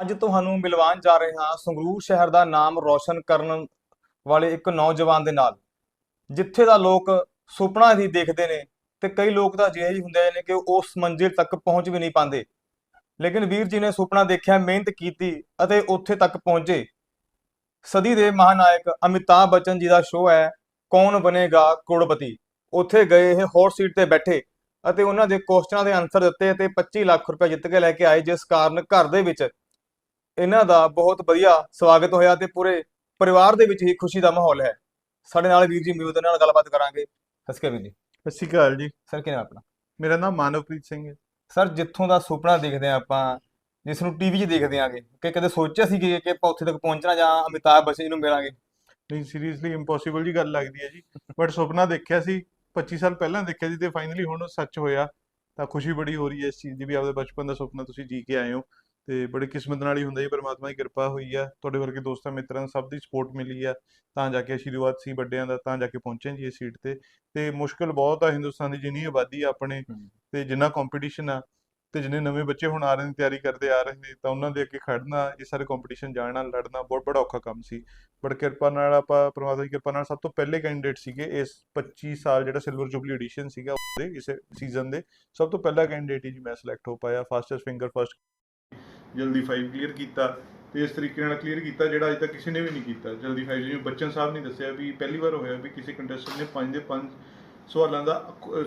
ਅੱਜ ਤੁਹਾਨੂੰ ਮਿਲਵਾਉਣ ਜਾ ਰਹੇ ਹਾਂ ਸੰਗਰੂਰ ਸ਼ਹਿਰ ਦਾ ਨਾਮ ਰੌਸ਼ਨ ਕਰਨ ਵਾਲੇ ਇੱਕ ਨੌਜਵਾਨ ਦੇ ਨਾਲ, ਜਿੱਥੇ ਦਾ ਲੋਕ ਸੁਪਨਾ ਹੀ ਦੇਖਦੇ ਨੇ ਤੇ ਕਈ ਲੋਕ ਤਾਂ ਅਜਿਹੇ ਹੀ ਹੁੰਦੇ ਨੇ ਕਿ ਉਸ ਮੰਜ਼ਿਲ ਤੱਕ ਪਹੁੰਚ ਵੀ ਨਹੀਂ ਪਾਉਂਦੇ। ਲੇਕਿਨ ਵੀਰ ਜੀ ਨੇ ਸੁਪਨਾ ਦੇਖਿਆ, ਮਿਹਨਤ ਕੀਤੀ ਅਤੇ ਉੱਥੇ ਤੱਕ ਪਹੁੰਚੇ। ਸਦੀ ਦੇ ਮਹਾਨਾਇਕ ਅਮਿਤਾਭ ਬੱਚਨ ਜੀ ਦਾ ਸ਼ੋਅ ਹੈ, ਕੌਣ ਬਣੇਗਾ ਕਰੋੜਪਤੀ? ਉੱਥੇ ਗਏ ਇਹ ਹੌਟ ਸੀਟ ਤੇ ਬੈਠੇ ਅਤੇ ਉਹਨਾਂ ਦੇ ਕੁਐਸਚਨਾਂ ਦੇ ਆਨਸਰ ਦਿੱਤੇ ਅਤੇ 25 ਲੱਖ ਰੁਪਏ ਜਿੱਤ ਕੇ ਲੈ ਕੇ ਆਏ, ਜਿਸ ਕਾਰਨ ਘਰ ਦੇ ਵਿੱਚ ਇਹਨਾਂ ਦਾ ਬਹੁਤ ਵਧੀਆ ਸਵਾਗਤ ਹੋਇਆ ਤੇ ਪੂਰੇ ਪਰਿਵਾਰ ਦੇ ਵਿੱਚ ਹੀ ਖੁਸ਼ੀ ਦਾ ਮਾਹੌਲ ਹੈ। ਸਾਡੇ ਨਾਲ ਵੀਰ ਜੀ ਮਿਊਦ ਨਾਲ ਗੱਲਬਾਤ ਕਰਾਂਗੇ। ਸਸਕੇ ਵੀਰ ਜੀ। ਸਤਿ ਸ਼੍ਰੀ ਅਕਾਲ ਜੀ। ਸਰ ਕਿਵੇਂ ਆਪਣਾ? ਮੇਰਾ ਨਾਮ ਮਾਨਵਪ੍ਰੀਤ ਸਿੰਘ ਹੈ। ਸਰ ਜਿੱਥੋਂ ਦਾ ਸੁਪਨਾ ਦੇਖਦੇ ਆ ਆਪਾਂ ਜਿਸ ਨੂੰ ਟੀਵੀ 'ਚ ਦੇਖਦੇ ਆਂਗੇ ਕਿ ਕਦੇ ਸੋਚਿਆ ਸੀ ਕਿ ਕਿ ਆਪਾਂ ਉੱਥੇ ਤੱਕ ਪਹੁੰਚਣਾ ਜਾਂ ਅਮਿਤਾਭ ਬੱਚਨ ਜੀ ਨੂੰ ਮਿਲਾਂਗੇ? ਨਹੀਂ ਸੀਰੀਅਸਲੀ ਇੰਪੋਸੀਬਲ ਜੀ ਗੱਲ ਲੱਗਦੀ ਹੈ ਜੀ। ਬਟ ਸੁਪਨਾ ਦੇਖਿਆ ਸੀ 25 ਸਾਲ ਪਹਿਲਾਂ ਦੇਖਿਆ ਸੀ ਤੇ ਫਾਈਨਲੀ ਹੁਣ ਉਹ ਸੱਚ ਹੋਇਆ ਤਾਂ ਖੁਸ਼ੀ ਬੜੀ ਹੋ ਰਹੀ ਹੈ ਇਸ ਚੀਜ਼ ਦੀ ਵੀ ਆਪਦੇ ਬਚਪਨ ਦਾ ਸੁਪਨਾ ਤੁਸੀਂ ਜੀ ਕੇ ਆਏ ਹੋ। ਤੇ ਬੜੀ ਕਿਸਮਤ ਨਾਲ ਹੀ ਹੁੰਦਾ ਜੀ ਪਰਮਾਤਮਾ ਦੀ ਕਿਰਪਾ ਹੋਈ ਆ ਤੁਹਾਡੇ ਵਰਗੇ ਦੋਸਤਾਂ ਮਿੱਤਰਾਂ ਸਭ ਦੀ ਸਪੋਰਟ ਮਿਲੀ ਆ ਤਾਂ ਜਾ ਕੇ ਆਸ਼ੀਰਵਾਦ ਸੀ ਵੱਡਿਆਂ ਦਾ ਤਾਂ ਜਾ ਕੇ ਪਹੁੰਚੇ ਜੀ ਇਸ ਸੀਟ ਤੇ ਤੇ ਮੁਸ਼ਕਲ ਬਹੁਤ ਆ ਹਿੰਦੁਸਤਾਨ ਦੀ ਜਿੰਨੀ ਆਬਾਦੀ ਆ ਆਪਣੇ। ਤੇ ਜਿੰਨਾ ਕੰਪੀਟੀਸ਼ਨ ਆ ਤੇ ਜਿੰਨੇ ਨਵੇਂ ਬੱਚੇ ਹੁਣ ਆ ਰਹੇ ਨੇ ਤਿਆਰੀ ਕਰਦੇ ਆ ਰਹੇ ਨੇ ਤਾਂ ਉਹਨਾਂ ਦੇ ਅੱਗੇ ਖੜਨਾ ਇਹ ਸਾਰੇ ਕੰਪੀਟੀਸ਼ਨ ਜਾਣਾ ਲੜਨਾ ਬਹੁਤ ਬੜਾ ਔਖਾ ਕੰਮ ਸੀ ਬਟ ਕਿਰਪਾ ਨਾਲ ਆਪਾਂ ਪਰਮਾਤਮਾ ਦੀ ਕਿਰਪਾ ਨਾਲ ਸਭ ਤੋਂ ਪਹਿਲੇ ਕੈਂਡੀਡੇਟ ਸੀਗੇ ਇਸ 25 ਸਾਲ ਜਿਹੜਾ ਸਿਲਵਰ ਜੁਬਲੀ ਐਡੀਸ਼ਨ ਸੀਗਾ ਉਹਦੇ ਇਸ ਸੀਜ਼ਨ ਦੇ ਸਭ ਤੋਂ ਪਹਿਲਾ ਕੈਂਡੀਡੇਟ ਹੀ ਜੀ ਮੈਂ ਸਿਲੈਕਟ ਹੋ ਪਾਇਆ ਫਾਸਟੈਸਟ ਫਿੰਗਰ ਫਸਟ ਜਲਦੀ 5 ਕਲੀਅਰ ਕੀਤਾ ਤੇ ਇਸ ਤਰੀਕੇ ਨਾਲ ਕਲੀਅਰ ਕੀਤਾ ਜਿਹੜਾ ਅਜੇ ਤੱਕ ਕਿਸੇ ਨੇ ਵੀ ਨਹੀਂ ਕੀਤਾ। ਜਲਦੀ 5 ਜਿਵੇਂ ਬੱਚਨ ਸਾਹਿਬ ਨੇ ਦੱਸਿਆ ਵੀ ਪਹਿਲੀ ਵਾਰ ਹੋਇਆ ਵੀ ਕਿਸੇ ਕੰਟੈਸਟੈਂਟ ਨੇ 5 ਦੇ 5 ਸਵਾਲਾਂ ਦਾ